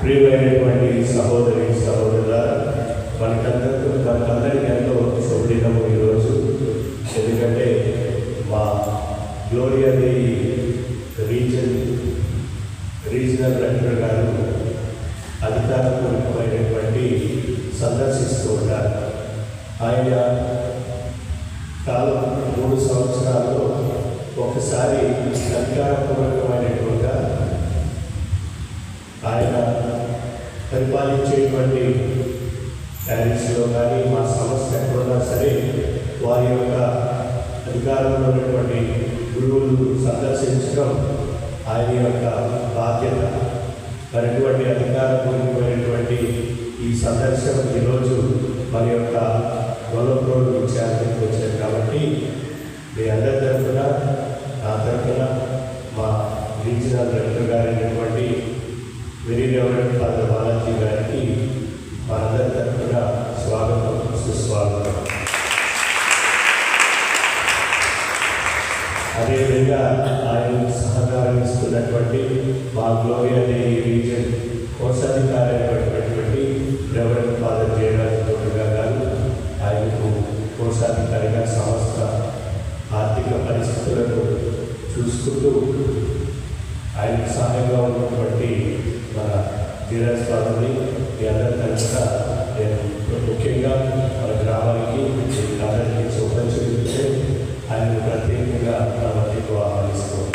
ప్రియమైనటువంటి సహోదరి సహోదరుల మనకందరికీ మనకందరికీ ఎంతో శుభదినము ఈరోజు. ఎందుకంటే మా గ్లోరియా అనే రీజన్ రీజనల్ డైరెక్టర్ గారు అధికారపూర్వకమైనటువంటి సందర్శిస్తూ ఉంటారు ఆయన కాలం మూడు సంవత్సరాల్లో ఒకసారి అధికారపూర్వకమైనటువంటి ఆయన సంపాదించేటువంటి ప్యారిస్లో కానీ మా సమస్య ఎక్కడున్నా సరే వారి యొక్క అధికారంలో ఉన్నటువంటి గురువులు సందర్శించడం ఆయన యొక్క బాధ్యత. మరటువంటి అధికారపూర్వకమైనటువంటి ఈ సందర్శన ఈరోజు మన యొక్క గొల్లప్రోలు విచారణకు వచ్చారు కాబట్టి మీ అందరి తరఫున నా తరఫున మా రీజనల్ డైరెక్టర్ గారైనటువంటి వెరీ రెవరెంట్ ఫాదర్ బాలాజీ గారికి మనందరి తరఫున స్వాగతం సుస్వాగతం. అదేవిధంగా ఆయన సహకారం ఇస్తున్నటువంటి మా గ్లోరియా దేవి రీజన్ కోశాధికారి అయినటువంటి రెవరెంట్ ఫాదర్ జయరాజ్ గౌడ్గా గారు ఆయనకు కోశాధికారిగా సంస్థ ఆర్థిక పరిస్థితులను చూసుకుంటూ ఆయనకు సహాయంగా ఉన్నటువంటి ధీరజ్ బాబుని మీ అందరి తరఫున నేను ముఖ్యంగా మన గ్రామానికి మీ అందరికీ శుభ్రం చూపిస్తే ఆయన ప్రత్యేకంగా నా మధ్యకు ఆహ్వానిస్తున్నాను.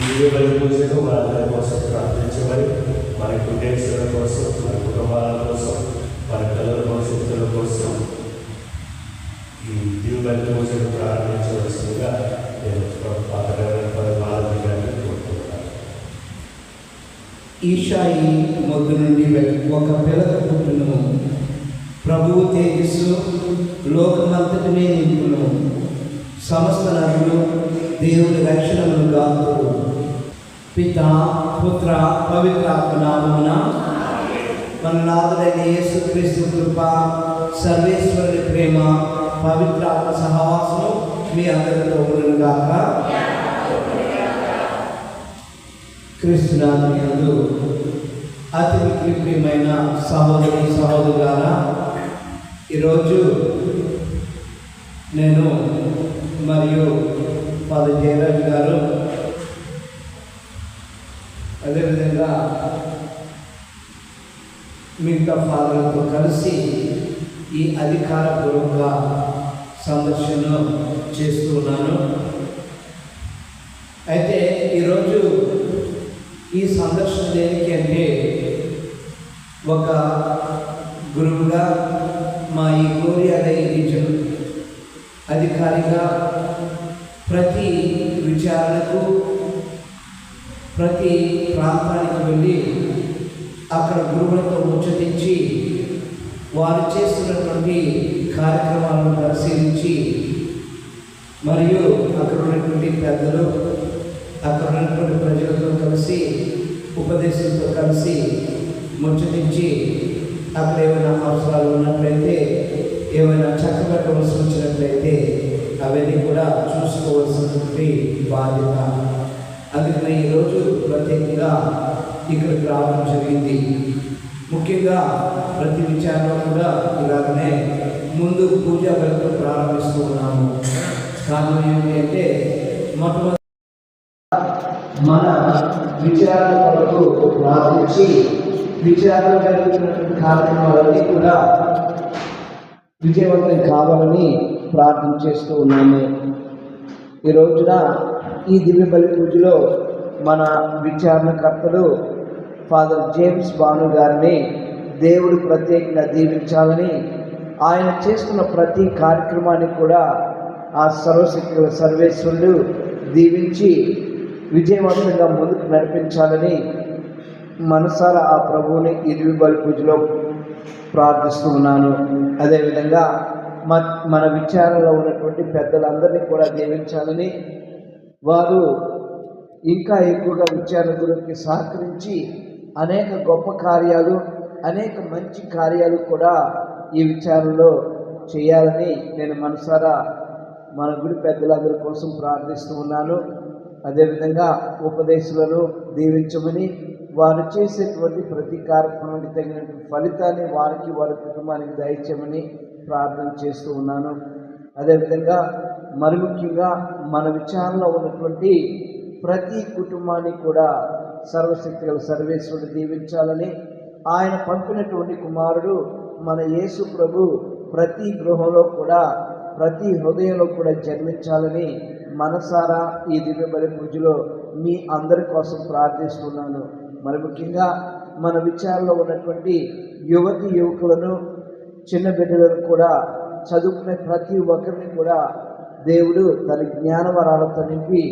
ఈ బలి కోసం ప్రార్థించమని మన కుటుంబీకుల కోసం మన కుటుంబాల కోసం మన పిల్లల భవిష్యత్తుల కోసం ఈ దీవుబలి పూజను ప్రారంభించవలసిందిగా నేను పాత బాలాజీ గారిని కోరుకుంటున్నాను ఈషాయి మొగ్గు నుండి ఒక పిలక పుట్టును. ప్రభువు తేజస్సు లోకమంతటినే నింపును. సమస్త నరులు దేవుని రక్షణను గాతుడు పిత పుత్ర పవిత్రాత్మ నామమున మన నాథుడైన యేసుక్రీస్తు కృప సర్వేశ్వరుని ప్రేమ పవిత్రాత్మ సహవాసము మీ అందరితో ఉండను గాక క్రీస్తునాథు అతి ప్రియమైన సహోదరి సహోదరులారా ఈరోజు నేను మరియు ఫాదర్ జయరాజ్ గారు అదేవిధంగా మిగతా ఫాదర్లతో కలిసి ఈ అధికారపూర్వక సందర్శన చేస్తున్నాను అయితే ఈరోజు ఈ సందర్శన దేనికి అంటే ఒక గురువుగా మా ఈ కోరియాలయ రీజన్ అధికారిగా ప్రతి విచారణకు ప్రతి ప్రాంతానికి వెళ్ళి అక్కడ గురువులతో ముచ్చటించి వారు చేస్తున్నటువంటి కార్యక్రమాలను పరిశీలించి మరియు అక్కడ ఉన్నటువంటి పెద్దలు అక్కడ ఉన్నటువంటి ప్రజలతో కలిసి ఉపదేశంతో కలిసి ముచ్చటించి అక్కడ ఏమైనా అవసరాలు ఉన్నట్లయితే ఏమైనా చక్కబెట్టవలసి వచ్చినట్లయితే అవన్నీ కూడా చూసుకోవాల్సినటువంటి బాధ్యత. అందుకనే ఈరోజు ప్రత్యేకంగా ఇక్కడికి రావడం జరిగింది. ముఖ్యంగా ప్రతి విచారణ కూడా ఇలాగనే ముందు పూజా బలితో ప్రారంభిస్తూ ఉన్నాము. కారణం ఏమిటి అంటే మొట్టమొదటి మన విచారణ కొరకు ప్రార్థించి విచారణ జరుగుతున్నటువంటి కార్యక్రమాలన్నీ కూడా విజయవంతం కావాలని ప్రార్థన చేస్తూ ఉన్నాము. ఈ రోజున ఈ దివ్య బలి పూజలో మన విచారణకర్తలు ఫాదర్ జేమ్స్ బాను గారిని దేవుడు ప్రత్యేకంగా దీవించాలని ఆయన చేస్తున్న ప్రతి కార్యక్రమాన్ని కూడా ఆ సర్వశక్తి సర్వేశ్వరుడు దీవించి విజయవంతంగా ముందుకు నడిపించాలని మనసారా ఆ ప్రభువుని ఈ బలి పూజలో ప్రార్థిస్తూ ఉన్నాను. అదేవిధంగా మ మన విచారణలో ఉన్నటువంటి పెద్దలందరినీ కూడా దీవించాలని వారు ఇంకా ఎక్కువగా విచారణ గురించి సహకరించి అనేక గొప్ప కార్యాలు అనేక మంచి కార్యాలు కూడా ఈ విచారణలో చేయాలని నేను మనసారా మన గుడి పెద్దలందరి కోసం ప్రార్థిస్తూ ఉన్నాను. అదేవిధంగా ఉపదేశాలను దీవించమని వారు చేసేటువంటి ప్రతి కార్యక్రమానికి తగినటువంటి ఫలితాన్ని వారికి వారి కుటుంబానికి దయచేయమని ప్రార్థన చేస్తూ ఉన్నాను. అదేవిధంగా మరి ముఖ్యంగా మన విచారణలో ఉన్నటువంటి ప్రతి కుటుంబాన్ని కూడా సర్వశక్తి గల సర్వేశ్వరుడు దీవించాలని ఆయన పంపినటువంటి కుమారుడు మన యేసు ప్రభు ప్రతి గృహంలో కూడా ప్రతి హృదయంలో కూడా జన్మించాలని మనసారా ఈ దివ్య బలి పూజలో మీ అందరి కోసం ప్రార్థిస్తున్నాను. మరి ముఖ్యంగా మన విచారంలో ఉన్నటువంటి యువతి యువకులను చిన్న బిడ్డలను కూడా చదువుకునే ప్రతి ఒక్కరిని కూడా దేవుడు తన జ్ఞానవరాలతో నింపి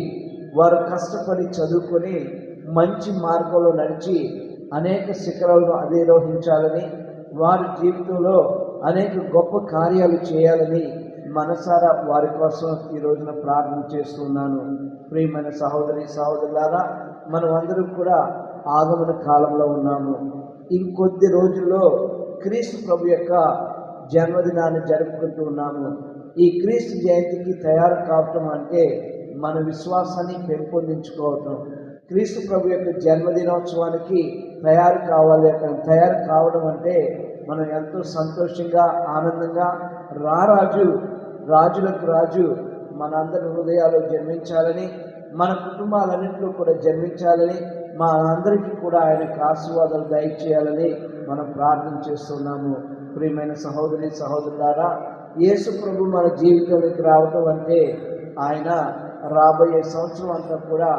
వారు కష్టపడి చదువుకొని మంచి మార్గంలో నడిచి అనేక శిఖరాలను అధిరోహించాలని వారి జీవితంలో అనేక గొప్ప కార్యాలు చేయాలని మనసారా వారి కోసం ఈ రోజున ప్రార్థన చేస్తున్నాను. ప్రియమైన సహోదరి సహోదరులారా మనం అందరం కూడా ఆగమన కాలంలో ఉన్నాము. ఇంకొద్ది రోజుల్లో క్రీస్తు ప్రభు యొక్క జన్మదినాన్ని జరుపుకుంటూ ఉన్నాము. ఈ క్రీస్తు జయంతికి తయారు కావటం అంటే మన విశ్వాసాన్ని పెంపొందించుకోవటం. క్రీస్తు ప్రభు యొక్క జన్మదినోత్సవానికి తయారు కావాలి తయారు కావడం అంటే మనం ఎంతో సంతోషంగా ఆనందంగా రారాజు రాజులకు రాజు మనందరి హృదయాల్లో జన్మించాలని మన కుటుంబాలన్నింటిలో కూడా జన్మించాలని మా అందరికీ కూడా ఆయనకు ఆశీర్వాదాలు దయచేయాలని మనం ప్రార్థన చేస్తున్నాము. ప్రియమైన సహోదరి సహోదరులారా యేసు ప్రభు మన జీవితంలోకి రావటం అంటే ఆయన రాబోయే సంవత్సరం అంతా కూడా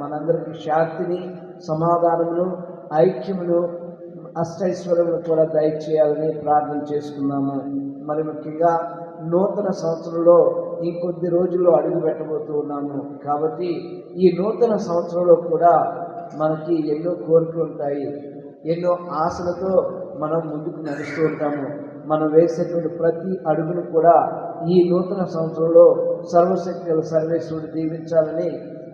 మనందరికీ శాంతిని సమాధానమును ఐక్యమును అష్టైశ్వర్యములు కూడా దయచేయాలని ప్రార్థన చేసుకున్నాము. మరి ముఖ్యంగా నూతన సంవత్సరంలో ఇంకొద్ది రోజుల్లో అడుగు పెట్టబోతూ ఉన్నాము. కాబట్టి ఈ నూతన సంవత్సరంలో కూడా మనకి ఎన్నో కోరికలు ఉంటాయి. ఎన్నో ఆశలతో మనం ముందుకు నడుస్తూ ఉంటాము. మనం వేసేటువంటి ప్రతి అడుగును కూడా ఈ నూతన సంవత్సరంలో సర్వశక్తుల సర్వేశ్వరుడు దీవించాలని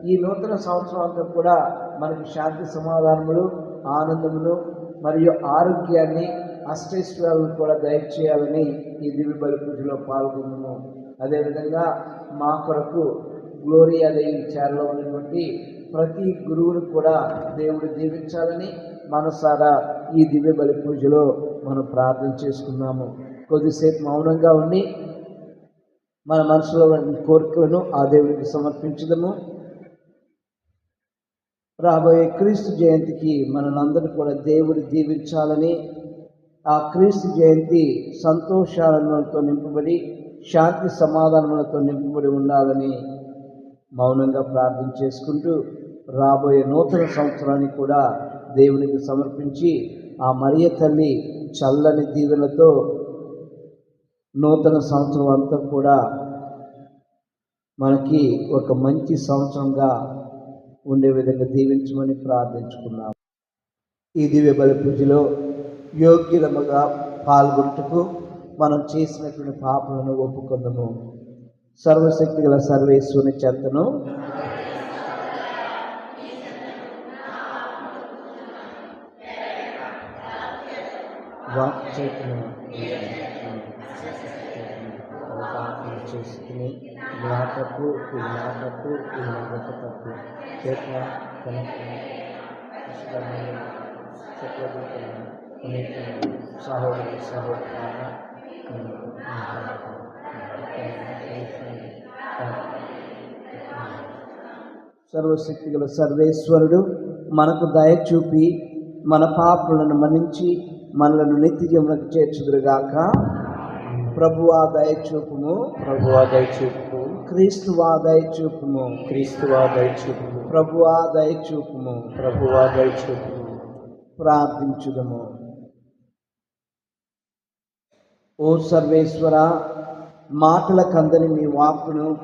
ఈ నూతన సంవత్సరం అంతా కూడా మనకి శాంతి సమాధానములు ఆనందములు మరియు ఆరోగ్యాన్ని అష్టైశ్వర్యాలను కూడా దయచేయాలని ఈ దివ్య బలి పూజలో పాల్గొన్నాము. అదేవిధంగా మా కొరకు గ్లోరియా దేవి చేరలో ఉన్నటువంటి ప్రతి గురువును కూడా దేవుడు దీవించాలని మనసారా ఈ దివ్య బలి పూజలో మనం ప్రార్థన చేసుకున్నాము. కొద్దిసేపు మౌనంగా ఉండి మన మనసులో కోరికలను ఆ దేవుడికి సమర్పించదము. రాబోయే క్రీస్తు జయంతికి మనలందరూ కూడా దేవుడు దీవించాలని ఆ క్రీస్తు జయంతి సంతోషాలతో నింపబడి శాంతి సమాధానములతో నింపబడి ఉండాలని మౌనంగా ప్రార్థన చేసుకుంటూ రాబోయే నూతన సంవత్సరాన్ని కూడా దేవునికి సమర్పించి ఆ మరియ తల్లి చల్లని దీవెనతో నూతన సంవత్సరం అంతా కూడా మనకి ఒక మంచి సంవత్సరంగా ఉండే విధంగా దీవించమని ప్రార్థించుకున్నాం ఈ దివ్య బలి పూజలో యోగ్యులముగా పాల్గొంటకు మనం చేసినటువంటి పాపలను ఒప్పుకుందాము. సర్వశక్తి గల సర్వేశ్వరుని చెంతను వాక్చేతను చేసుకుని జ్ఞాపకు ఈ జ్ఞాపకు ఈ జ్ఞాపక తప్పు చేత కనుక సహోదరి గల సర్వేశ్వరుడు మనకు దయ చూపి మన పాపలను మన్నించి మనలను నిత్య జీవనకు చేర్చుదురుగాక ప్రభువా దయ చూపుము. ప్రభువా దయచూపు క్రీస్తువా దయ చూపుము. క్రీస్తువా దయచూపు ప్రభువా దయ చూపుము. ప్రభువా దయచూపు ప్రార్థించుదము. ఓ సర్వేశ్వర మాటల కందని మీ వాక్కును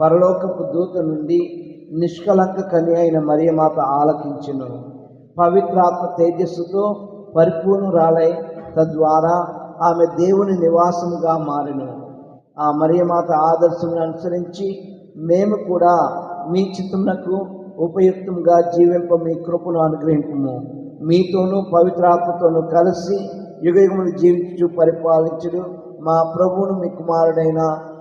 పరలోకపు దూత నుండి నిష్కలంక కని అయిన మరియమాత ఆలకించును. పవిత్రాత్మ తేజస్సుతో పరిపూర్ణురాలై తద్వారా ఆమె దేవుని నివాసముగా మారిను. ఆ మరియమాత ఆదర్శమును అనుసరించి మేము కూడా మీ చిత్తమునకు ఉపయుక్తంగా జీవింప మీ కృపను అనుగ్రహింపము. మీతోనూ పవిత్రాత్మతోనూ కలిసి యుగయుగములు జీవించు పరిపాలించుడు మా ప్రభువును మీ కుమారుడైన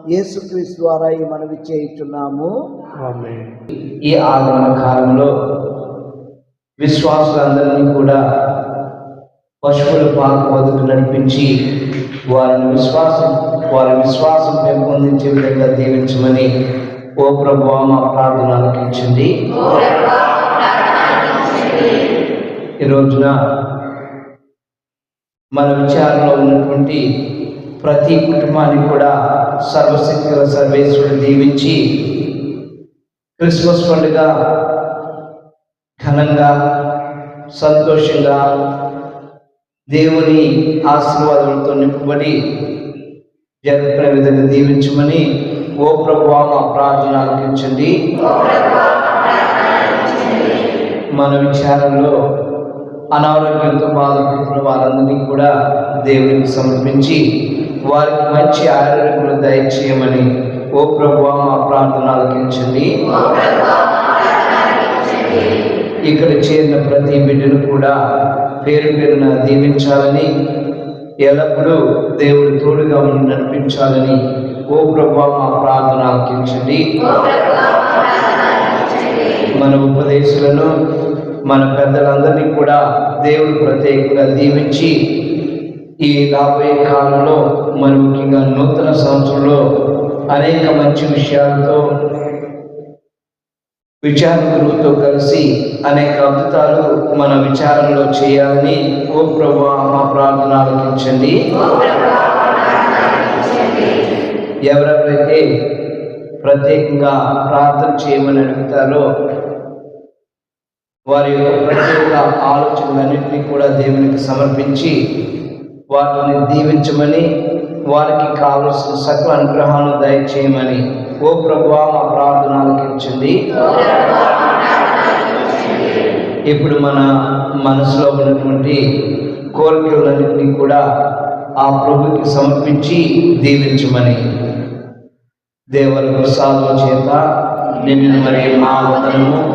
యేసుక్రీస్తు ద్వారా ఈ మనవి చేయుచున్నాము. ఆమేన్. ఈ ఆగమన కాలంలో విశ్వాసులందరినీ కూడా పశువుల పాక వద్దకు నడిపించి వారిని విశ్వాసం వారి విశ్వాసం పెంపొందించే విధంగా దీవించమని ఓ ప్రభు మా ప్రార్థన ఆలకించండి ఈ రోజున మన విచారంలో ఉన్నటువంటి ప్రతి కుటుంబాన్ని కూడా సర్వశక్తి సర్వేశ్వరుడు దీవించి క్రిస్మస్ పండుగ ఘనంగా సంతోషంగా దేవుని ఆశీర్వాదాలతో నింపబడి జరుపుకునే విధంగా దీవించమని ఓ ప్రభు మా ప్రార్థన ఆలకించండి. మన విచారంలో అనారోగ్యంతో బాధపడుతున్న వారందరినీ కూడా దేవునికి సమర్పించి వారికి మంచి ఆరోగ్యం దయచేయమని ఓ ప్రభు మా ప్రార్థన ఆలకించండి. ఇక్కడ చేరిన ప్రతి బిడ్డను కూడా పేరు పేరున దీవించాలని ఎల్లప్పుడూ దేవుడు తోడుగా ఉండి నడిపించాలని ఓ ప్రభు మా ప్రార్థన ఆలకించండి. మన ఉపదేశాలను మన పెద్దలందరినీ కూడా దేవుడు ప్రత్యేకంగా దీవించి ఈ రాబోయే కాలంలో మరి ముఖ్యంగా నూతన సంవత్సరంలో అనేక మంచి విషయాలతో విచార గురువుతో కలిసి అనేక అద్భుతాలు మన విచారంలో చేయాలని ఓ ప్రభా మా ప్రార్థన ఆలకించండి. ఎవరెవరైతే ప్రత్యేకంగా ప్రార్థన చేయమని అడుగుతారో వారి యొక్క ప్రతి ఒక్క ఆలోచనలన్నింటినీ కూడా దేవునికి సమర్పించి వాటిని దీవించమని వారికి కావలసిన సకల అనుగ్రహాలను దయచేయమని. ఓ ప్రభువా మా ప్రార్థన ఆలకించండి. ఇప్పుడు మన మనసులో ఉన్నటువంటి కోరికలన్నింటినీ కూడా ఆ ప్రభుకి సమర్పించి దీవించమని. దేవుని ప్రసాదం చేత నిన్ను మరి మా వదనము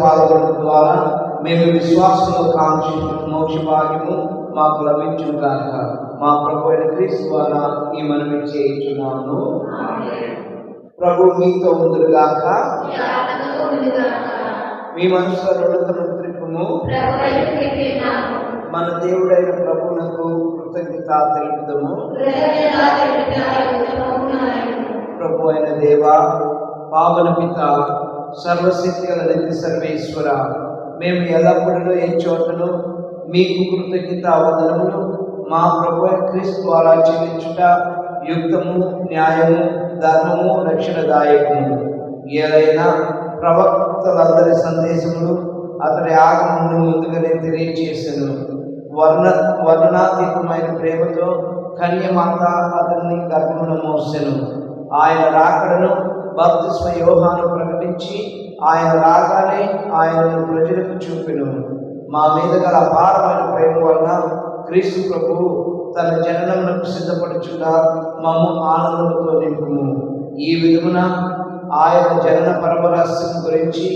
పాల్గొనడం ద్వారా మేము విశ్వాసంలో కాంక్ష మోక్ష భాగ్యము మాకు లభించును మా ప్రభు అయిన క్రీస్తు ద్వారా ఈ మనవి చేయించున్నాను. ప్రభు మీతో ఉందిగాక మీ మనసులో రెండుతను మన దేవుడైన ప్రభునకు కృతజ్ఞత తెలుపుదము. ప్రభు అయిన దేవా పావన పిత సర్వశక్తి గల నిత్య సర్వేశ్వర మేము ఎల్లప్పుడూ ఏ చోటను మీకు కృతజ్ఞత వందనములు మా ప్రభు క్రీస్తు ద్వారా చెల్లించుట యుక్తము న్యాయము ధర్మము రక్షణదాయకము. ఏదైనా ప్రవక్తలందరి సందేశములు అతడి ఆగమను ముందుగానే తెలియజేసాను వర్ణ వర్ణనాతీతమైన ప్రేమతో కన్యమాత అతన్ని గర్భమును మోసెను. ఆయన రాకడను బాప్తిస్మ యోహాను ప్రకటించి ఆయన రాగానే ఆయనను ప్రజలకు చూపెను. మా మీద గల అపారమైన ప్రేమ వలన క్రీస్తు ప్రభు తన జననమునకు సిద్ధపడుచుగా మమ్ము ఆనందంతో నింపుము. ఈ విధమున ఆయన జనన పరమరహస్యం గురించి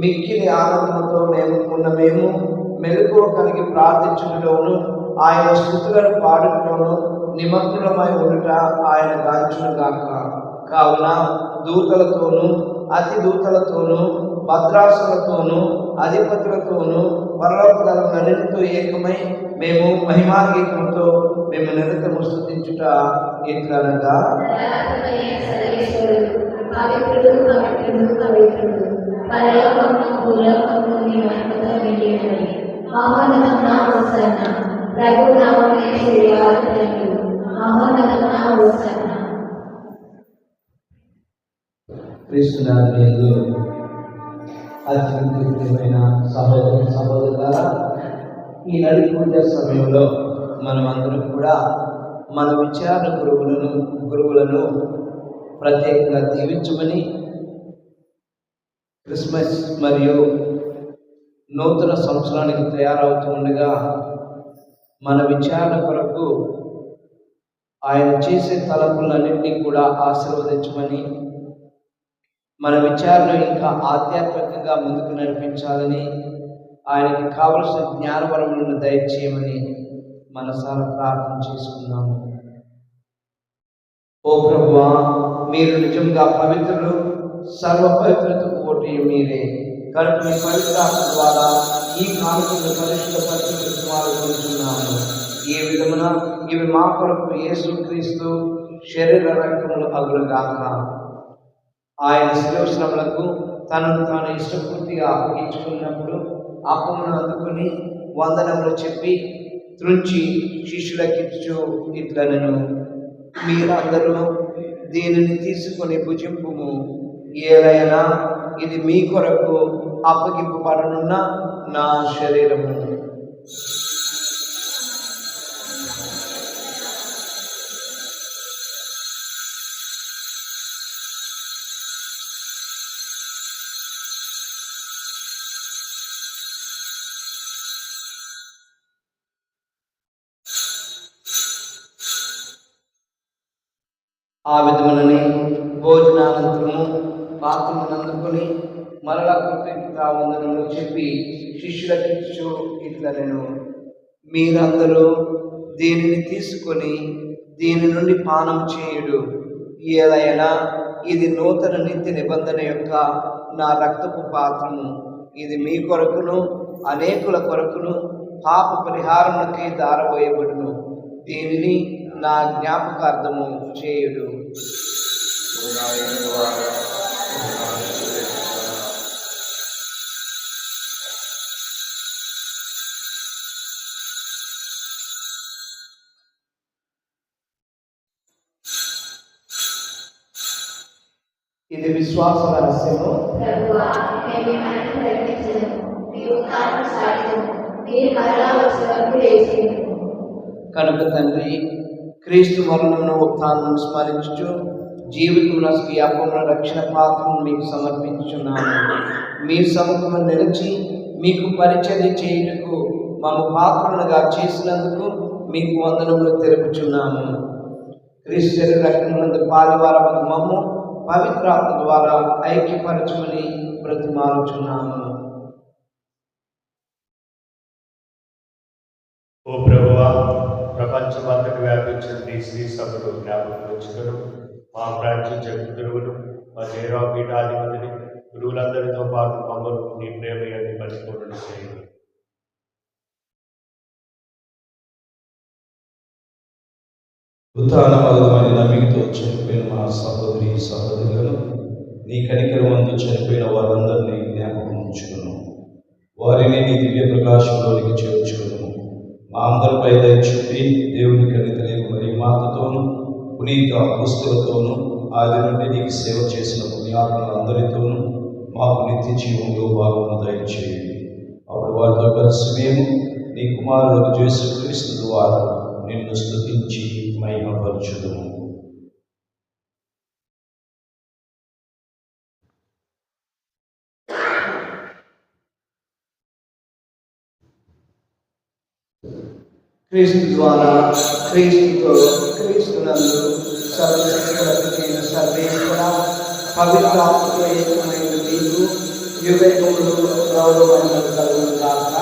మిక్కిలి ఆనందంతో మేము ఉన్న మేము మెలకువ కలిగి ప్రార్థించడంలోను ఆయన స్థుతులను పాడటంలోను నిమగ్నమై ఉండుట ఆయన గాంచును గాక కావున దూతలతోనూ అతి దూతలతోనూ భద్రాసులతోనూ అధిపతులతోనూ పరలోకదలన్నిటితో ఏకమై మేము మహిమాగీతంతో మేము నిరంతరము స్థుతించుట ఎట్లనగా? పవిత్రుడు క్రీస్తునాథుడు అత్యంతమైన సహోదర సహోదరుల ఈ నడి పూజ సమయంలో మనమందరం కూడా మన విచారణ గురువులను గురువులను ప్రత్యేకంగా దీవించమని క్రిస్మస్ మరియు నూతన సంవత్సరానికి తయారవుతూ ఉండగా మన విచారణ కొరకు ఆయన చేసే తలపులన్నింటినీ కూడా ఆశీర్వదించమని మన విచారణ ఇంకా ఆధ్యాత్మికంగా ముందుకు నడిపించాలని ఆయనకి కావలసిన జ్ఞానవరములను దయచేయమని మనసారా ప్రార్థన చేసుకున్నాము ఓ ప్రభువా మీరు నిజంగా పవిత్రులు సర్వ పవిత్రతకు పోటీ మీరే. కనుక మీ పవిత్ర ద్వారా ఈ కానుకను పరిశుద్ధపరిచి పొందుతున్నాము ఈ విధమున ఇవి మా కొరకు యేసుక్రీస్తు శరీర రక్తములు అగులుగాక. ఆయన శిరోశ్రములకు తనను తాను ఇష్టపూర్తిగా అప్పగించుకున్నప్పుడు అప్పమును అందుకుని వందనములు చెప్పి త్రుంచి శిష్యులకిచ్చు ఇట్లనను. మీరందరూ దీనిని తీసుకొని భుజింపుము. ఏదైనా ఇది మీ కొరకు అప్పగింపబడనున్న నా శరీరము. ఆ విధమునని భోజనానంతరము పాత్రను అందుకొని మరలా కృతజ్ఞత వందనములు చెప్పి శిష్యులకి ఇట్లా నేను మీరందరూ దీనిని తీసుకొని దీని నుండి పానం చేయుడు. ఏదైనా ఇది నూతన నిత్య నిబంధన యొక్క నా రక్తపు పాత్రము. ఇది మీ కొరకును అనేకుల కొరకును పాప పరిహారములకి దారబోయబడును దీనిని నా జ్ఞాపకార్థము చేయుడు. ఇది విశ్వాస రహస్యము. కనుక తండ్రి క్రీస్తు మరణమును ఉత్థానం స్మరించు జీవితంలో అప్పముల రక్షణ పాత్రను మీకు సమర్పించున్నాను మీ సముఖము నిలిచి మీకు పరిచర్య చేయుటకు మమ్మ పాత్రలుగా చేసినందుకు మీకు వందనములు తెలుపుచున్నాము క్రీస్తు రక్తమునందు పాలువార మమ్ము పవిత్రాత్మ ద్వారా ఐక్యపరచమని బ్రతిమాలుచున్నాము ఓ ప్రభు ప్రపంచమంతటి వ్యాపించిన శ్రీ సభలు జ్ఞాపకం ఉంచుతారు మా ప్రాంతం జగద్గురువులు మా జయరావు పీఠాధిపతిని గురువులందరితో పాటు మమ్మల్ని నీ ప్రేమయాన్ని పరిపూర్ణ చేయండి ఉత్థానమగమని నమ్మికతో చనిపోయిన మా సహోదరి సహోదరులను నీ కనికరమందు చనిపోయిన వారందరినీ జ్ఞాపకం ఉంచుకును వారిని నీ దివ్య ప్రకాశంలోనికి చేర్చుకును. మా అందరిపై దయ చూపి దేవుని కనితలేని మరి మాతతోను పునీత పుస్తులతోనూ ఆది నుండి నీకు సేవ చేసిన పుణ్యాత్మలందరితోనూ మాకు నిత్య జీవంలో భాగము దయచేయండి అప్పుడు వారితో కలిసి మేము నీ కుమారులకు చేసిన క్రీస్తు ద్వారా నిన్ను స్థుతించి మహిమపరచుదము. క్రీస్తు ద్వారా క్రీస్తుతో క్రీస్తునందు సర్వశక్తివంతుడైన సర్వేశ్వర పవిత్రాత్మక ఏకమైన నీకు యుగములు గాక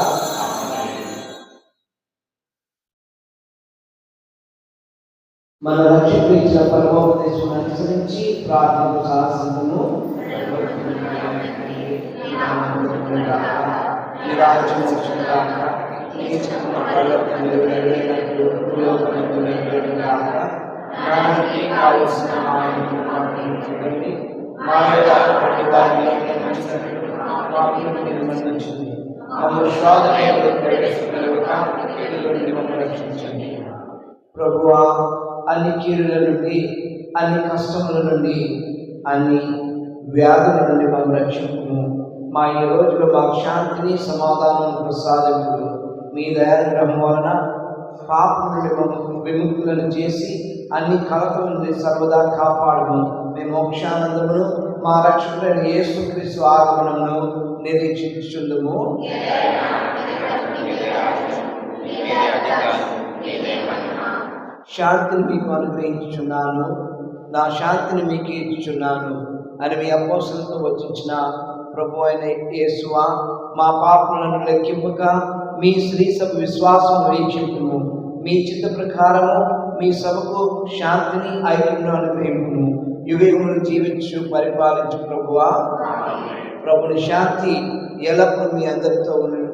మన రక్షకు ఇచ్చిన పరమోపదేశం అనుసరించి ప్రార్థన సాహసము ఈ రాజ్యం ఉపయోగపడుతున్న గాక దానికి కావలసిన చూడండి మా యొక్క ప్రతి వారిని నిర్బంధించింది మమ్మల్ని శోధనలో ప్రవేశపెట్టక నుండి మమ్మల్ని రక్షించండి ప్రభువా అన్ని కీడుల నుండి అన్ని కష్టముల నుండి అన్ని వ్యాధుల నుండి మమ్మల్ని రక్షించుము మా ఈ రోజులో మాకు శాంతిని సమాధానం ప్రసాదింపుడు మీ దయాగ్రహం వలన పాపం విముక్తులను చేసి అన్ని కలతల నుండి సర్వదా కాపాడము. మేము మోక్షానందమును మా రక్షకుడైన యేసుక్రీస్తు ఆగమనమును నిరీక్షించుందుము శాంతిని మీకు అనుగ్రహించుచున్నాను. నా శాంతిని మీకు ఇచ్చుచున్నాను అని మీ అపోసలతో వచ్చించిన ప్రభు అయిన యేసువా మా పాపలను లెక్కింపక మీ స్త్రీ సభ విశ్వాసం వీక్షింపుము మీ చిత్త ప్రకారము మీ సభకు శాంతిని ఐక్యమును మేము యుగములు జీవించు పరిపాలించు ప్రభువా. ప్రభుని శాంతి ఎల్లప్పుడూ మీ అందరితో ఉండను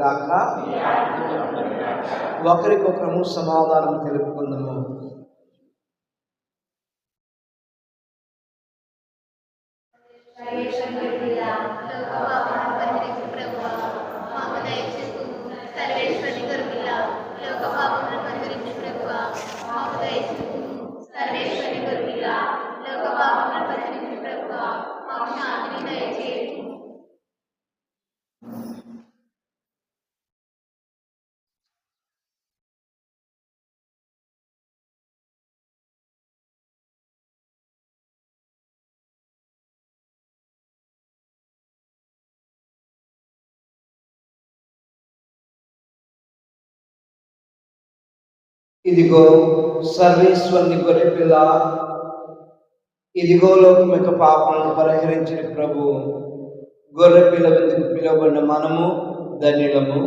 ఒకరికొకరము సమాధానం తెలుపుకుందాము. సర్వేశ్వరి തലവേദന ശ്രദ്ധ ലോകഭാവം ఇదిగో సర్వేశ్వరుని గొర్రెపిల్ల ఇదిగో లోకం యొక్క పాపలను పరిహరించిన ప్రభు. గొర్రెపిల్ల ఎందుకు పిలువబడిన మనము? ధన్యులము.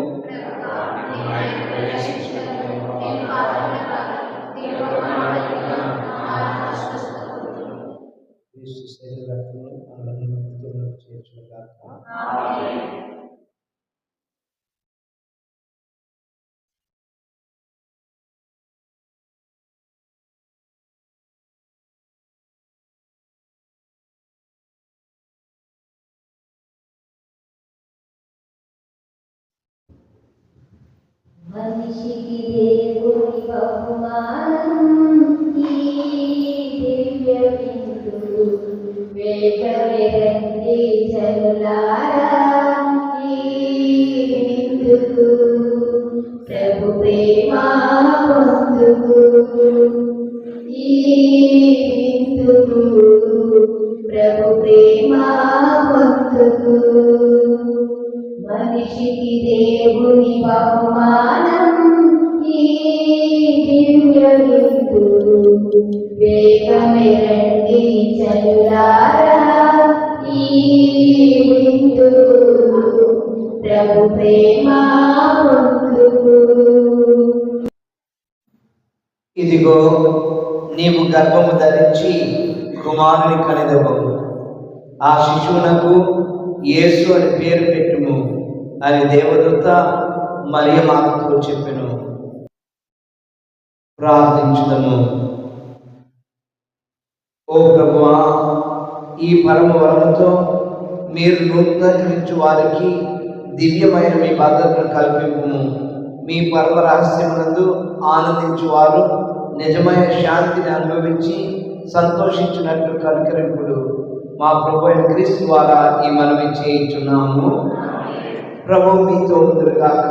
క్రీస్తు శరీరమును మనిషికి దేవుని బహుమానం ఈ దివ్య బిందు వేగమెరండి చలులారా ప్రార్థించుదము. ఓ ప్రభువా ఈ పరమ వరముతో మీరు నూతనకరించు వారికి దివ్యమైన మీ భద్రతను కల్పింపుము. మీ పరమ రహస్యమునందు ఆనందించువారు నిజమైన శాంతిని అనుభవించి సంతోషించినట్లు కనుకరింపుడు. మా ప్రభు అయిన క్రీస్తు ద్వారా ఈ మనవి చేయించున్నాము. ప్రభు మీతో ఉందిగాక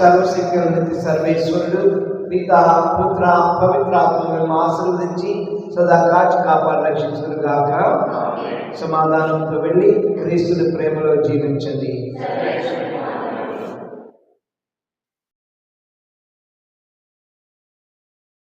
సర్వశక్తి సర్వేశ్వరుడు పిత పుత్ర పవిత్రాత్మ మేము ఆశీర్వదించి సదా కాచి కాపాడి రక్షించుగాక సమాధానంతో వెళ్ళి క్రీస్తుని ప్రేమలో జీవించండి.